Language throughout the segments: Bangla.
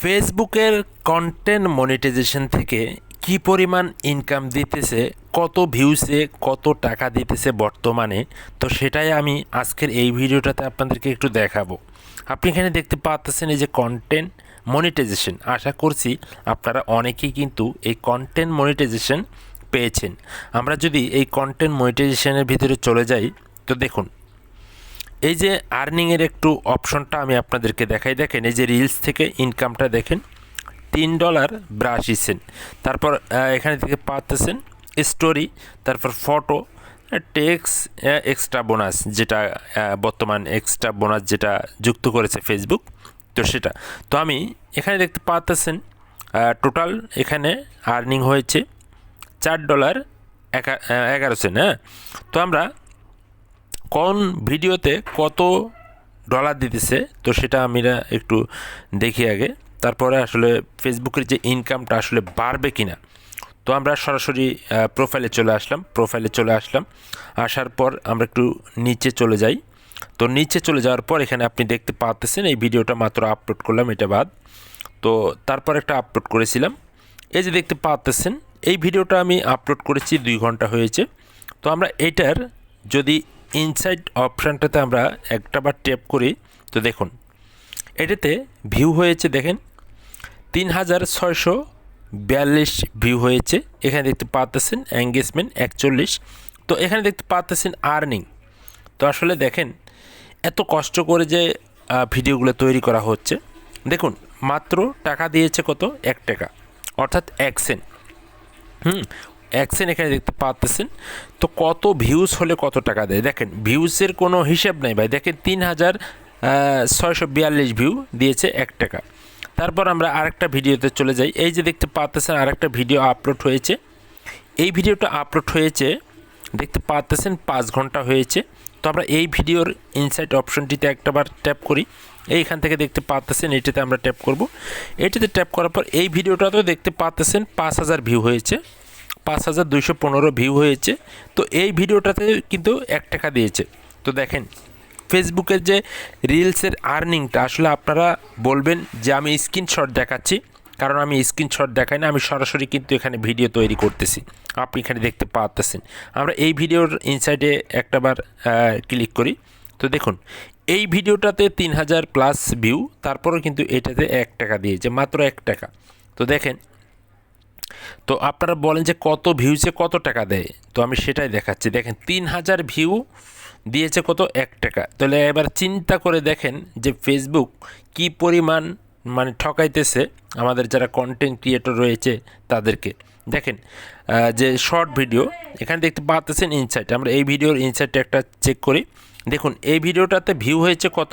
ফেসবুকের কন্টেন্ট মনিটাইজেশন থেকে কি পরিমাণ ইনকাম দিতেছে, কত ভিউসে কত টাকা দিতেছে বর্তমানে, তো সেটাই আমি আজকের এই ভিডিওটাতে আপনাদেরকে একটু দেখাবো। আপনি এখানে দেখতে পাচ্ছেন এই যে কন্টেন্ট মনিটাইজেশন আশা করছি আপনারা অনেকেই কিন্তু এই কন্টেন্ট মনিটাইজেশন পেয়েছেন। আমরা যদি এই কন্টেন্ট মনিটাইজেশনের ভিতরে চলে যাই, তো দেখুন এই যে আর্নিংয়ের একটু অপশনটা আমি আপনাদেরকে দেখাই। দেখেন, এই যে রিলস থেকে ইনকামটা দেখেন, তিন ডলার বিরাশি সেন্ট তারপর এখানে থেকে পাচ্ছেন স্টোরি তারপর ফটো টেক্স এক্সট্রা বোনাস যেটা বর্তমান এক্সট্রা বোনাস যেটা যুক্ত করেছে ফেসবুক তো সেটা। তো আমি এখানে দেখতে পাচ্ছেন টোটাল এখানে আর্নিং হয়েছে চার ডলার এগারো সেন্ট হ্যাঁ? তো আমরা কোন ভিডিওতে কত ডলার দিতেছে, তো সেটা আমরা একটু দেখি আগে। তারপরে আসলে ফেসবুকের যে ইনকামটা আসলে বাড়বে কিনা। তো আমরা সরাসরি প্রোফাইলে চলে আসলাম প্রোফাইলে চলে আসলাম। আসার পর আমরা একটু নিচে চলে যাই। তো নিচে চলে যাওয়ার পর এখানে আপনি দেখতে পাচ্ছেন এই ভিডিওটা মাত্র আপলোড করলাম, এটা বাদ। তো তারপর একটা আপলোড করেছিলাম। এই যে দেখতে পাচ্ছেন এই ভিডিওটা আমি আপলোড করেছি দুই ঘণ্টা হয়েছে। তো আমরা এটার যদি ইনসাইড অপশানটাতে আমরা একটা বার ট্যাপ করি, তো দেখুন, এটাতে ভিউ হয়েছে, দেখেন, তিন হাজার ছয়শো বিয়াল্লিশ ভিউ হয়েছে, এখানে দেখতে পাচ্ছেন এঙ্গেজমেন্ট একচল্লিশ, তো এখানে দেখতে পাচ্ছেন আর্নিং তো আসলে দেখেন, এত কষ্ট করে যে ভিডিওগুলো তৈরি করা হচ্ছে, দেখুন, মাত্র টাকা দিয়েছে কত? এক টাকা, অর্থাৎ এক সেন্ট হুম অ্যাকশন এখানে দেখতে পাচ্ছেন তো কত ভিউজ হলে কত টাকা দেয়? দেখেন ভিউজের কোনো হিসাব নেই ভাই। দেখেন, তিন হাজার ছয়শো বিয়াল্লিশ ভিউ দিয়েছে এক টাকা। তারপর আমরা আরেকটা ভিডিওতে চলে যাই। এই যে দেখতে পাচ্ছেন আরেকটা ভিডিও আপলোড হয়েছে। এই ভিডিওটা আপলোড হয়েছে, দেখতে পাচ্ছেন পাঁচ ঘণ্টা হয়েছে। তো আমরা এই ভিডিওর ইনসাইট অপশনটিতে একটাবার ট্যাপ করি। এইখান থেকে দেখতে পাচ্ছেন এটাতে আমরা ট্যাপ করব। এটাতে ট্যাপ করার পর এই ভিডিওটাতেও দেখতে পাচ্ছেন পাঁচ হাজার ভিউ হয়েছে। পাঁচ হাজার দুইশো পনেরো ভিউ হয়েছে। তো এই ভিডিওটাতে কিন্তু এক টাকা দিয়েছে। তো দেখেন ফেসবুকের যে রিলসের আর্নিংটা আসলে আপনারা বলবেন যে আমি স্ক্রিনশট দেখাচ্ছি, কারণ আমি স্ক্রিনশট দেখাই না, আমি সরাসরি কিন্তু এখানে ভিডিও তৈরি করতেছি। আপনি এখানে দেখতে পাচ্ছেন আমরা এই ভিডিওর ইনসাইডে একটাবার ক্লিক করি। তো দেখুন, এই ভিডিওটাতে তিন হাজার প্লাস ভিউ তারপরেও কিন্তু এটাতে এক টাকা দিয়েছে, মাত্র এক টাকা। তো দেখেন তো আপনারা বলেন যে কত ভিউসে কত টাকা দেয়? তো আমি সেটাই দেখাচ্ছি। দেখেন, তিন হাজার ভিউ দিয়েছে কত? এক টাকা। তাহলে এবার চিন্তা করে দেখেন যে ফেসবুক কি পরিমাণ মানে ঠকাইতেছে আমাদের যারা কন্টেন্ট ক্রিয়েটর রয়েছে তাদেরকে। দেখেন যে শর্ট ভিডিও এখানে দেখতে পাচ্ছেন ইনসাইট আমরা এই ভিডিওর ইনসাইটটা একটা চেক করি। দেখুন, এই ভিডিওটাতে ভিউ হয়েছে কত?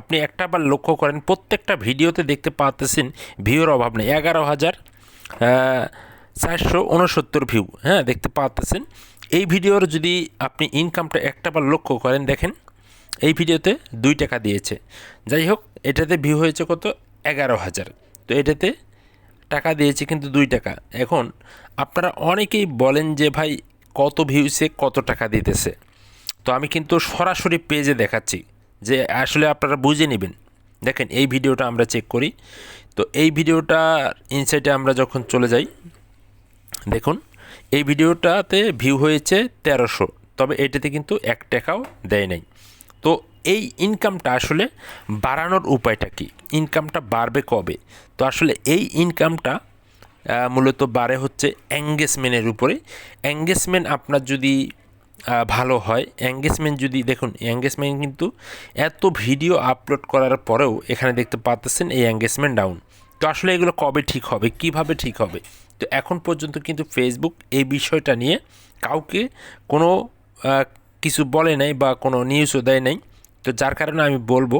আপনি একটা বার লক্ষ্য করেন, প্রত্যেকটা ভিডিওতে দেখতে পাচ্ছেন ভিউর অভাব নেই। এগারো হাজার চারশো উনসত্তর ভিউ হ্যাঁ দেখতে পাচ্ছেন এই ভিডিওর যদি আপনি ইনকামটা একটা বার লক্ষ্য করেন, দেখেন, এই ভিডিওতে দুই টাকা দিয়েছে। যাই হোক, এটাতে ভিউ হয়েছে কত? এগারো হাজার। তো এটাতে টাকা দিয়েছে কিন্তু দুই টাকা। এখন আপনারা অনেকেই বলেন যে, ভাই, কত ভিউসে কত টাকা দিতেছে? তো আমি কিন্তু সরাসরি পেজে দেখাচ্ছি যে আসলে আপনারা বুঝে নেবেন। দেখেন, এই ভিডিওটা আমরা চেক করি। তো এই ভিডিওটা ইনসাইটে আমরা যখন চলে যাই, দেখুন, এই ভিডিওটাতে ভিউ হয়েছে তেরোশো, তবে এটাতে কিন্তু এক টাকাও দেয় নাই। তো এই ইনকামটা আসলে বাড়ানোর উপায়টা কি? ইনকামটা বাড়বে কবে? তো আসলে এই ইনকামটা মূলত বাড়ে হচ্ছে এঙ্গেজমেন্টের উপরে। এঙ্গেজমেন্ট আপনার যদি ভালো হয়। এঙ্গেজমেন্ট যদি, দেখুন এঙ্গেজমেন্ট কিন্তু এত ভিডিও আপলোড করার পরেও এখানে দেখতে পাচ্ছেন এই এঙ্গেজমেন্ট ডাউন তো আসলে এগুলো কবে ঠিক হবে, কীভাবে ঠিক হবে? তো এখন পর্যন্ত কিন্তু ফেসবুক এই বিষয়টা নিয়ে কাউকে কোনো কিছু বলে নাই বা কোনো নিউজও দেয় নাই। তো যার কারণে আমি বলব,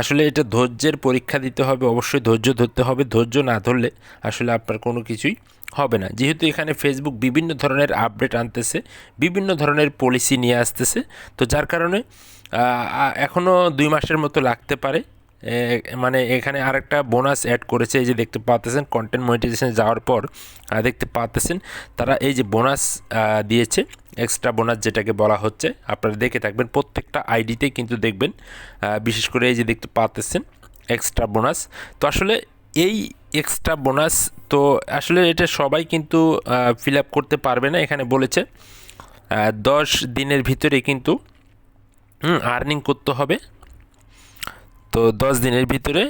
আসলে এটা ধৈর্যের পরীক্ষা দিতে হবে, অবশ্যই ধৈর্য ধরতে হবে। ধৈর্য না ধরলে আসলে আপনার কোনো কিছুই হবে না। যেহেতু এখানে ফেসবুক বিভিন্ন ধরনের আপডেট আনতেছে, বিভিন্ন ধরনের পলিসি নিয়ে আসতেছে, তো যার কারণে এখনও দুই মাসের মতো লাগতে পারে। মানে এখানে আরেকটা বোনাস অ্যাড করেছে, এই যে দেখতে পাতেছেন কন্টেন্ট মনিটাইজেশন যাওয়ার পর দেখতে পাচ্ছেন, তারা এই যে বোনাস দিয়েছে এক্সট্রা বোনাস যেটাকে বলা হচ্ছে, আপনারা দেখে থাকবেন, প্রত্যেকটা আইডিতেই কিন্তু দেখবেন বিশেষ করে এই যে দেখতে পাচ্ছেন এক্সট্রা বোনাস তো আসলে এই এক্সট্রা বোনাস তো আসলে এটা সবাই কিন্তু ফিল আপ করতে পারবে না, এখানে বলেছে। দশ দিনের ভিতরে কিন্তু আর্নিং করতে হবে। তো দশ দিনের ভিতরে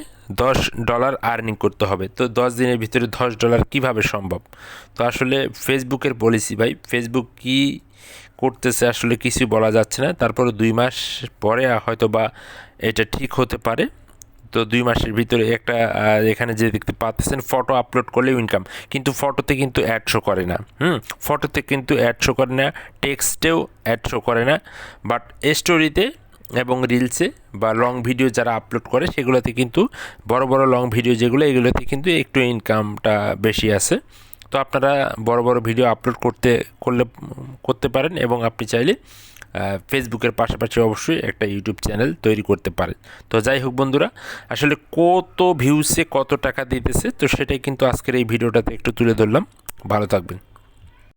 দশ ডলার আর্নিং করতে হবে। তো দশ দিনের ভিতরে দশ ডলার কীভাবে সম্ভব? তো আসলে ফেসবুকের পলিসি ভাই ফেসবুক কি করতেছে আসলে কিছু বলা যাচ্ছে না। তারপরে দুই মাস পরে হয়তো বা এটা ঠিক হতে পারে। তো দুই মাসের ভিতরে একটা এখানে যে দেখতে পাচ্ছেন ফটো আপলোড করলেও ইনকাম কিন্তু ফটোতে কিন্তু অ্যাড শো করে না। হুম? ফটোতে কিন্তু অ্যাড শো করে না টেক্সটেও অ্যাড শো করে না। বাট স্টোরিতে এবং রিলসে বা লং ভিডিও যারা আপলোড করে, সেগুলোতে কিন্তু বড় বড় লং ভিডিও যেগুলো, এগুলোতে কিন্তু একটু ইনকামটা বেশি আছে। তো আপনারা বড় বড় ভিডিও আপলোড করতে, করলে, করতে পারেন এবং আপনি চাইলে ফেসবুকের পাশাপাশি অবশ্যই একটা ইউটিউব চ্যানেল তৈরি করতে পারে তো যাই হোক বন্ধুরা, আসলে কত ভিউসে কত টাকা দিতেছে, তো সেটাই কিন্তু আজকের এই ভিডিওটাতে একটু তুলে ধরলাম। ভালো থাকবেন।